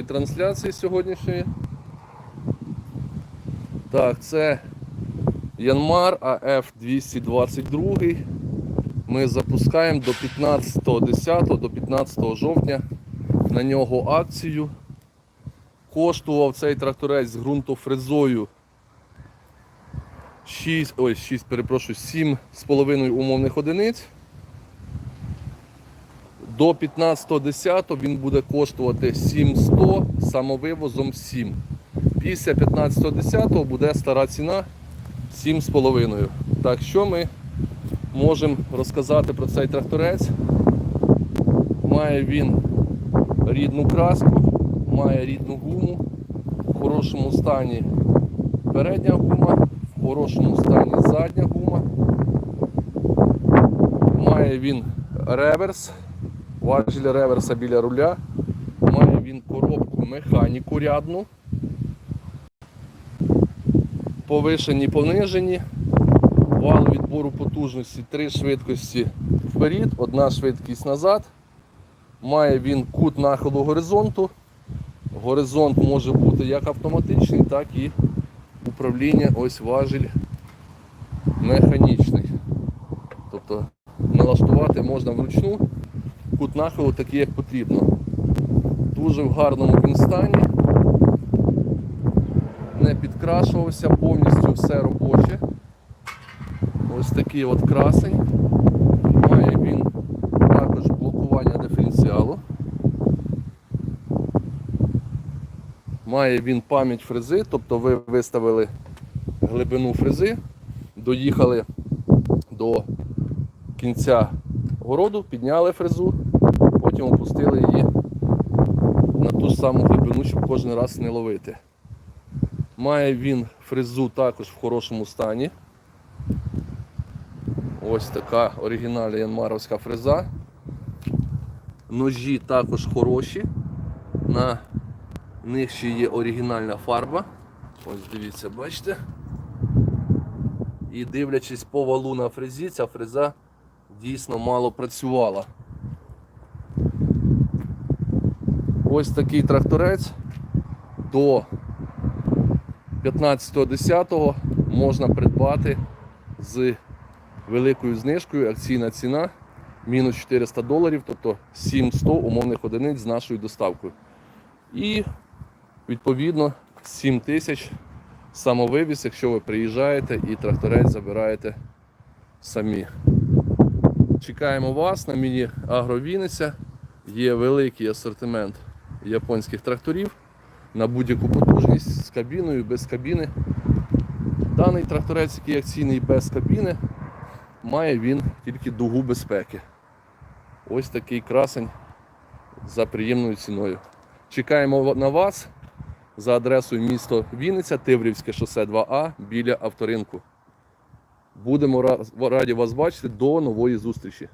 трансляції сьогоднішньої. Так, це Янмар АФ 222. Ми запускаємо до 15.10 до 15 жовтня на нього акцію. Коштував цей тракторець з ґрунтофрезою 6, ой, 6, перепрошую, 7,5 умовних одиниць. До 15.10 він буде коштувати 7100 самовивозом 7. Після 15.10 буде стара ціна 7,5. Так що ми можемо розказати про цей тракторець? Має він рідну краску, має рідну гуму, в хорошому стані передня гума, в хорошому стані задня гума. Має він реверс, важіль реверса біля руля. Має він коробку механіку рядну. Повишені, понижені. Вал відбору потужності, три швидкості вперед, одна швидкість назад. Має він кут нахилу горизонту. Горизонт може бути як автоматичний, так і управління ось важіль механічний. Тобто налаштувати можна вручну кут нахилу такий, як потрібно. Дуже в гарному він стані. Не підкрашувався, повністю все робоче. Ось такий от красень. Має він також блокування диференціалу. Має він пам'ять фрези, тобто ви виставили глибину фрези, доїхали до кінця городу, підняли фрезу, потім опустили її на ту ж саму глибину, щоб кожен раз не ловити. Має він фрезу також в хорошому стані. Ось така оригінальна янмаровська фреза. Ножі також хороші. На них ще є оригінальна фарба. Ось дивіться, бачите. І дивлячись по валу на фрезі, ця фреза дійсно мало працювала. Ось такий тракторець до 15.10 можна придбати з великою знижкою. Акційна ціна мінус 400 доларів, тобто 700 умовних одиниць з нашою доставкою. І відповідно 7 тисяч самовивіз, якщо ви приїжджаєте і тракторець забираєте самі. Чекаємо вас на міні Агровіниця. Є великий асортимент японських тракторів на будь-яку потужність з кабіною, без кабіни. Даний тракторець, який акційний без кабіни, має він тільки дугу безпеки. Ось такий красень за приємною ціною. Чекаємо на вас за адресою місто Вінниця, Тиврівське шосе 2А біля авторинку. Будемо раді вас бачити до нової зустрічі.